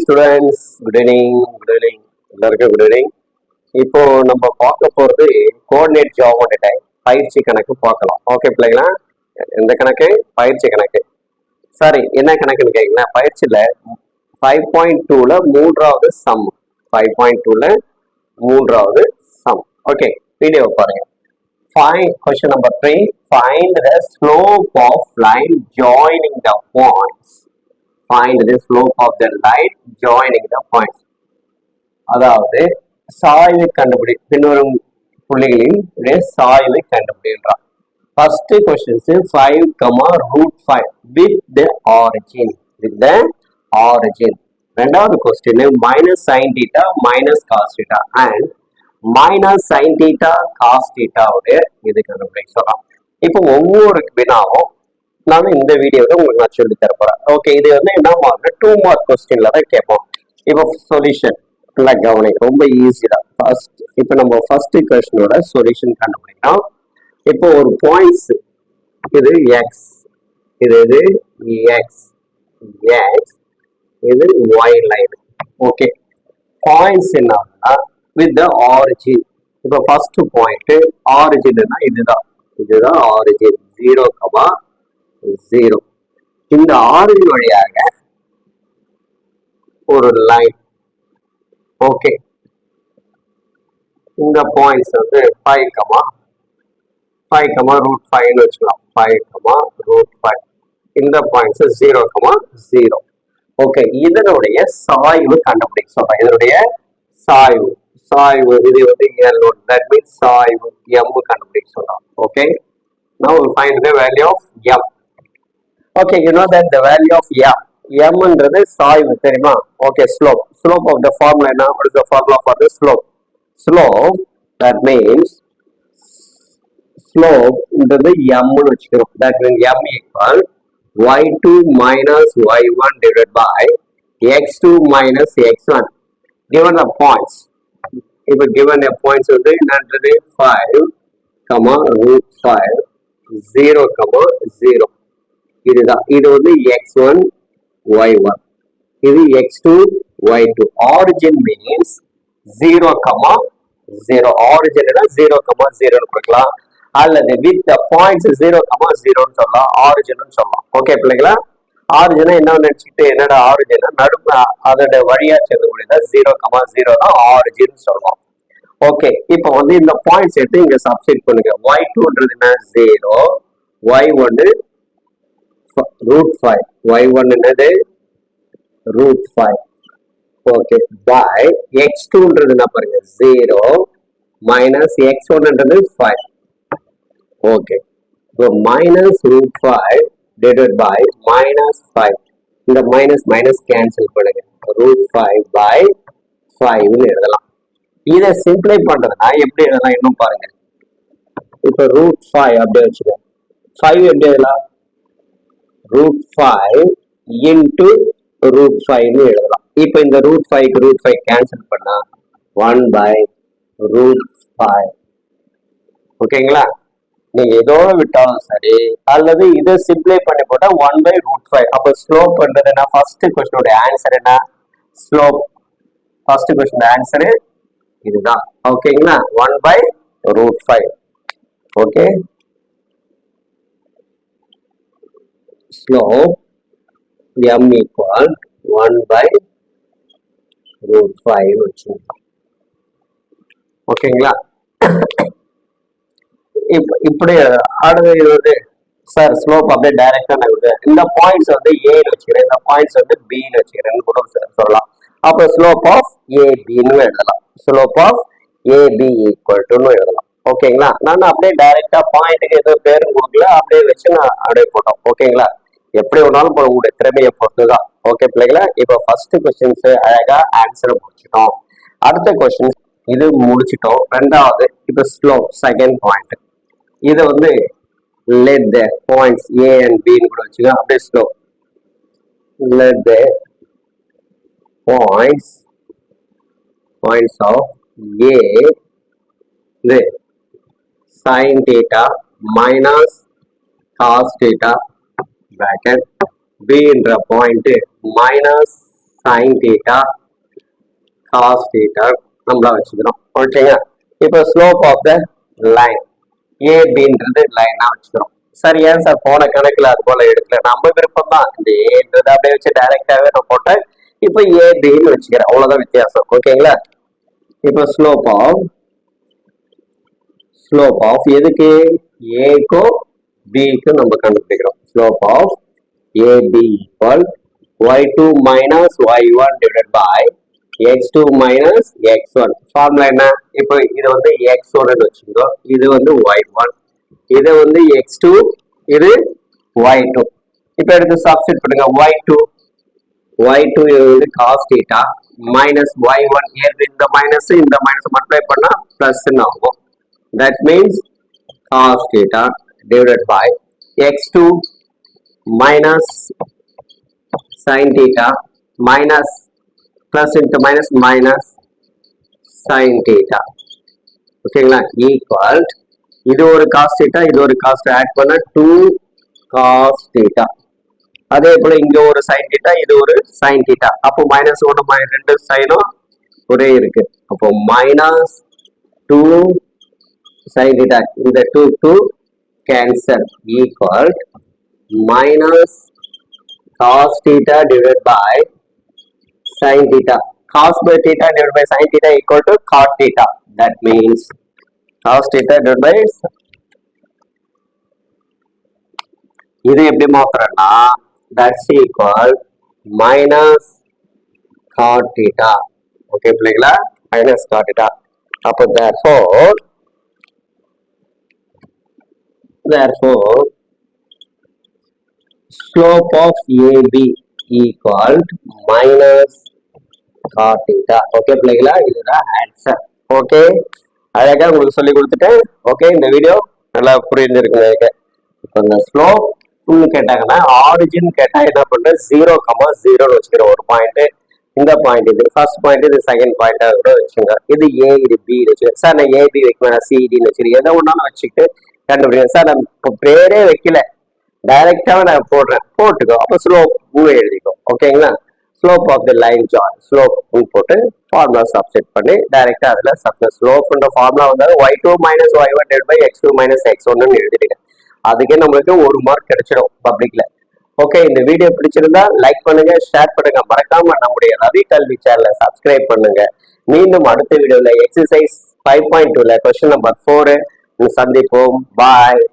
Students good evening good evening எல்லாருக்கும் good evening இப்போ நம்ம பார்க்க போறது கோஆர்டினேட் டைம் பயிற்சி கணக்கு பார்க்கலாம். ஓகே பிள்ளைங்களா? எந்த கணக்கு? பயிற்சி கணக்கு. சாரி என்ன கணக்குன்னு கேட்குங்க பயிற்சியில ஃபைவ் பாயிண்ட் டூல மூன்றாவது சம் ஃபைவ் பாயிண்ட் டூல மூன்றாவது சம் ஓகே வீடியோ பாருங்க. Find question number three. The slope of line joining the the points. The the of the line joining the points அதாவது சாய்வை கண்டுபிடி பின்வரும் புள்ளிகளின் சாய்வை கண்டுபிடின்றான் first questions five comma root five with the origin with the origin ரெண்டாவது question minus sine theta minus cos theta and minus sine theta cos டீட்டாவுடைய இது கண்டுபிடிக்க சொல்றான் இப்போ ஒவ்வொரு வினாவும் நான் இந்த வீடியோவில் உங்களுக்கு நான் சொல்லி தரப்போறேன். ஓகே இது வந்து என்ன மார்க் டூ மார்க் கொஸ்டின்ல தான் கேட்போம். இப்போ சொல்யூஷன் நல்லா கவனி ரொம்ப ஈஸி தான். ஃபர்ஸ்ட் இப்போ நம்ம ஃபர்ஸ்ட் கொஸ்டினோட சொல்யூஷன் கண்டுபிடிக்கலாம். இப்போ ஒரு பாயிண்ட்ஸ் இது எக்ஸ் இது இது எக்ஸ் எக்ஸ் இது ஒய் லைன் ஓகே பாயிண்ட்ஸ் என்னன்னா வித் த ஆரிஜின் இப்போ ஃபர்ஸ்ட் பாயிண்ட் ஆரிஜின்னா இதுதான். இதுதான் ஆரிஜின் ஜீரோ கமா ஜீரோ இந்த ஆரிஜின் வழியாக ஒரு லைன் ஓகே இந்த பாயிண்ட்ஸ் வந்து five comma five comma root ஃபைவ்னு வச்சுக்கலாம். ஃபைவ் கமா ரூட் ஃபைவ் இந்த points zero comma zero okay இதனுடைய சாய்வு கண்டுபிடிக்க சொல்றேன். இதனுடைய சாய்வு. சாய்வு இது வந்து எல் தட் மீன்ஸ் சாய்வு. எம் கண்டுபிடிக்க சொல்றோம். Okay now find the value of m m okay you know that the value of m m ன்றது சாய்வு தெரியுமா okay slope slope of the formula என்ன what is the formula for the slope slope that means slope ன்றது m னு வச்சுக்கிறோம் that means m equal y2 minus y1 divided by x2 minus x1 given the points இப்போ given a points வந்து என்னன்றது 5 comma root five zero comma zero இதுதான். இது வந்து X one Y one இது x two y two origin means zero comma zero origin zero comma ஜீரோன்னு கொடுக்கலாம். அல்லது with the points zero comma ஜீரோன்னு சொல்லலாம். ஆரிஜின் சொல்லலாம். ஓகே பிள்ளைங்களா? ஆரிஜினா என்ன நினைச்சுட்டு என்னடா ஆரிஜினா நடுப்பு அதோட வழியா செல்லக்கூடியதா ஜீரோ கமா ஜீரோ தான் ஆரிஜின் சொல்லலாம். ஓகே இப்போ வந்து இந்த பாயிண்ட்ஸ் எடுத்து இங்க சப்ஸ்டிட் பண்ணுங்க. ஒய் டூன்றது என்ன? ஜீரோ ஒய் ஒன்று ரூட் ஃபைவ் ஒய் ஒன் என்னது? Root five okay by x டூன்றது என்ன பாருங்க? ஜீரோ மைனஸ் எக்ஸ் ஒன்ன்றது ஃபைவ் ஓகே இப்போ minus root five divide by minus five இந்த மைனஸ் மைனஸ் கேன்சல் பண்ணுங்க. ரூட் ஃபைவ் பை ஃபைவ்னு எழுதலாம். இதை சிம்பிளை பண்றதுனா எப்படி எழுதலாம்? இன்னும் பாருங்க. இப்போ ரூட் ஃபைவ் அப்படியே வச்சுக்கோ ஃபைவ் எப்படி எழுதலாம்? ரூட் ஃபைவ் இன்டு ரூட் ஃபைவ்னு எழுதலாம். இப்போ இந்த ரூட் ஃபைவ்க்கு ரூட் ஃபைவ் கேன்சல் பண்ணால் ஒன் பை ரூட் ஃபைவ் ஓகேங்களா நீங்க ஏதோ விட்டாலும் சரி அல்லது இதை சிம்ப்ளை பண்ணி போட்டா ஒன் பை ரூட் ஃபைவ் அப்போ ஸ்லோப் பண்றது என்ன? ஃபர்ஸ்ட் கொஸ்டினோட ஆன்சர் என்ன? ஸ்லோப் ஃபர்ஸ்ட் கொஸ்டின் ஆன்சரு இதுதான். ஓகேங்களா one by root five okay slope m equal one by root five வச்சுக்கலாம் ஓகேங்களா இப்ப இப்படி அடுத்து இது வந்து சார் ஸ்லோப் அப்படியே டைரக்டா நான் வந்து இந்த பாயிண்ட்ஸ் வந்து ஏன்னு வச்சுக்கிறேன். இந்த பாயிண்ட்ஸ் வந்து பின்னு வச்சுக்கிறேன்னு கூட சொ- சொல்லலாம். அப்போ ஸ்லோப் ஆஃப் ஏபின்னு எழுதலாம். ஸ்லோப் ஆஃப் ஏபி ஈக்குவல் டுன்னு எழுதலாம். ஓகேங்களா? நான் அப்படியே டைரக்டா பாயிண்ட்டுக்கு எதுவும் பேரும் கொடுக்கல அப்படியே வச்சு நான் அப்படியே போட்டோம். ஓகேங்களா? எப்படி வேணாலும் போட உங்களுடைய திறமையை பொறுத்து தான் ஓகே பிள்ளைங்களா இப்போ ஃபர்ஸ்ட் கொஸ்டின்ஸ் அழகா ஆன்சர் முடிச்சிட்டோம். அடுத்த கொஸ்டின்ஸ் இது முடிச்சிட்டோம். ரெண்டாவது இப்போ ஸ்லோ செகண்ட் பாயிண்ட் இதை வந்து let the points A and பின்னு கூட வச்சுக்கோ அப்படியே slow let the points points of A sin theta minus cos theta bracket B என்ற point minus sin theta cos theta நம்மளா வச்சுக்கிறோம். ஓகேங்க இப்போ ஸ்லோப் ஆஃப் த லைன் ஏபின்றது லைனாக வச்சுக்கிறோம். சார் ஏன் சார் போன கணக்கில் அது போல எடுக்கல? நம்ம விருப்பம் தான். இந்த ஏன்றது அப்படியே வச்சு டைரக்டாவே நான் போட்டேன் இப்போ ஏபின்னு வச்சுக்கிறேன். அவ்வளவுதான் வித்தியாசம். ஓகேங்களா இப்போ ஸ்லோப் ஆஃப் ஸ்லோப் ஆஃப் எதுக்கு? ஏக்கோ பிக்கு நம்ம கண்டுபிடிக்கிறோம். Slope of AB equal y two minus y one divide by x two minus x one formula என்ன? இப்போ இது வந்து எக்ஸ் ஒன்னு வச்சுக்கோ இது வந்து ஒய் ஒன் இது வந்து எக்ஸ் டூ இது ஒய் டூ இப்போ எடுத்து சப்ஸ்டிட் பண்ணுங்க. ஒய் டூ ஒய் டூ வந்து cos theta minus y one இந்த மைனஸ் இந்த மைனஸ் மல்டிப்ளை பண்ணா பிளஸ் ஆகும். That means cos theta divided by x2 minus sin theta minus plus into minus minus sin theta. ஓகேங்களா equal இது ஒரு cos theta இது ஒரு காஸ்ட் ஆட் பண்ண டூ காஸ் தீட்டா அதே போல இங்க ஒரு சைன் தீட்டா இது ஒரு சைன் தீட்டா அப்போ மைனஸ் ஒன்று மைனஸ் ரெண்டு சைனும் ஒரே இருக்கு. அப்போ minus two சைன் தீட்டா இந்த two two cancel equal minus cos theta divided by sin theta. Cos by theta divided by sin theta equal to cot theta. That means cos theta divided by இது எப்படி மாத்துறேன்னா that's equal minus cot theta okay பிள்ளைங்களா minus God theta அப்போ therefore therefore slope of AB equal minus cot theta. Okay பிள்ளைங்களா இதுதான் answer okay அழகா உங்களுக்கு சொல்லி கொடுத்துட்டேன். ஓகே இந்த வீடியோ நல்லா புரிஞ்சிருக்கு இப்போ இந்த ஸ்லோப் கேட்டாங்கன்னா ஆரிஜின் கேட்டா என்ன பண்றேன் ஜீரோ கமா ஜீரோன்னு வச்சுக்கிறோம். ஒரு பாயிண்ட் இந்த பாயிண்ட் இது. ஃபர்ஸ்ட் பாயிண்ட் இது செகண்ட் பாயிண்ட் கூட வச்சுங்க இது ஏ இது பி வச்சுக்கோங்க. சார் நான் ஏபி வைக்க வேணாம். சிடின்னு வச்சுருக்கேன் எதை ஒன்றாலும் வச்சுக்கிட்டு கண்டுபிடிங்க சார் நான் இப்போ பேரே வைக்கல. டைரக்டாக நான் போடுறேன். போட்டுக்கோ. அப்போ ஸ்லோப் எழுதிக்கோ. ஓகேங்களா slope of the line join slope போட்டு ஃபார்முலா சப்செட் பண்ணி டைரக்டா அதில் சப்ஸ் ஸ்லோப்ன்ற ஃபார்முலா வந்தால் y two minus y one dead by x two minus x ஒன்னு எழுதிடுங்க. அதுக்கே நம்மளுக்கு ஒரு மார்க் கிடைச்சிடும் பப்ளிக்ல ஓகே இந்த வீடியோ பிடிச்சிருந்தா லைக் பண்ணுங்க ஷேர் பண்ணுங்க. மறக்காம நம்முடைய ரவி கல்வி சேனலை சப்ஸ்கிரைப் பண்ணுங்க. மீண்டும் அடுத்த வீடியோல எக்ஸசைஸ் ஃபைவ் பாயிண்ட் டூல question number four சந்திப்போம் பாய்